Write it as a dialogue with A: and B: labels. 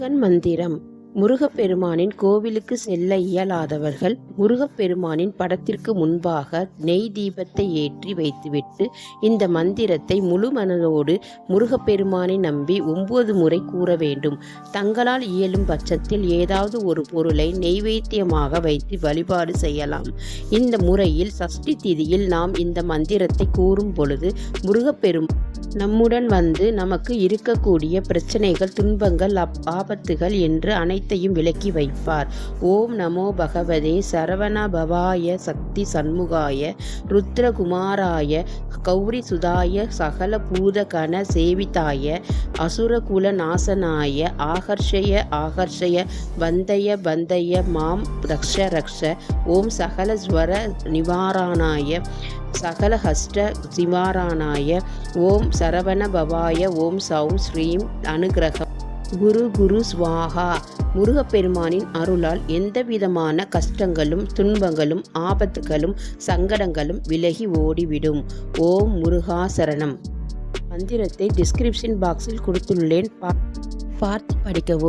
A: முருகன் மந்திரம். முருகப்பெருமானின் கோவிலுக்கு செல்ல இயலாதவர்கள் முருகப்பெருமானின் படத்திற்கு முன்பாக நெய் தீபத்தை ஏற்றி வைத்துவிட்டு இந்த மந்திரத்தை முழு மனதோடு முருகப்பெருமானை நம்பி ஒன்பது முறை கூற வேண்டும். தங்களால் இயலும் பட்சத்தில் ஏதாவது ஒரு பொருளை நெய்வேத்தியமாக வைத்து வழிபாடு செய்யலாம். இந்த முறையில் சஷ்டி திதியில் நாம் இந்த மந்திரத்தை கூறும் பொழுது முருகப்பெருமான் நம்முடன் வந்து நமக்கு இருக்கக்கூடிய பிரச்சனைகள் துன்பங்கள் அப் ஆபத்துகள் என்று அனைத்தையும் விலக்கி வைப்பார். ஓம் நமோ பகவதே சரவண பவாய சக்தி சண்முகாய ருத்ரகுமாராய கௌரி சுதாய சகல பூத கண சேவிதாய அசுரகுல நாசனாய ஆகர்ஷய ஆகர்ஷய வந்தய வந்தய மாம் ரக்ஷ ரக்ஷ ஓம் சகல ஸ்வர நிவாரணாய சகல ஹஸ்ட சிவாராணாய ஓம் சரவண பவாய ஓம் சௌம் ஸ்ரீம் அனுகிரகம். குரு குரு ஸ்வாகா முருகப்பெருமானின் அருளால் எந்தவிதமான கஷ்டங்களும் துன்பங்களும் ஆபத்துகளும் சங்கடங்களும் விலகி ஓடிவிடும். ஓம் முருகா சரணம். மந்திரத்தை டிஸ்கிரிப்ஷன் பாக்ஸில் கொடுத்துள்ளேன். பா- பார்த்து படிக்கவும்.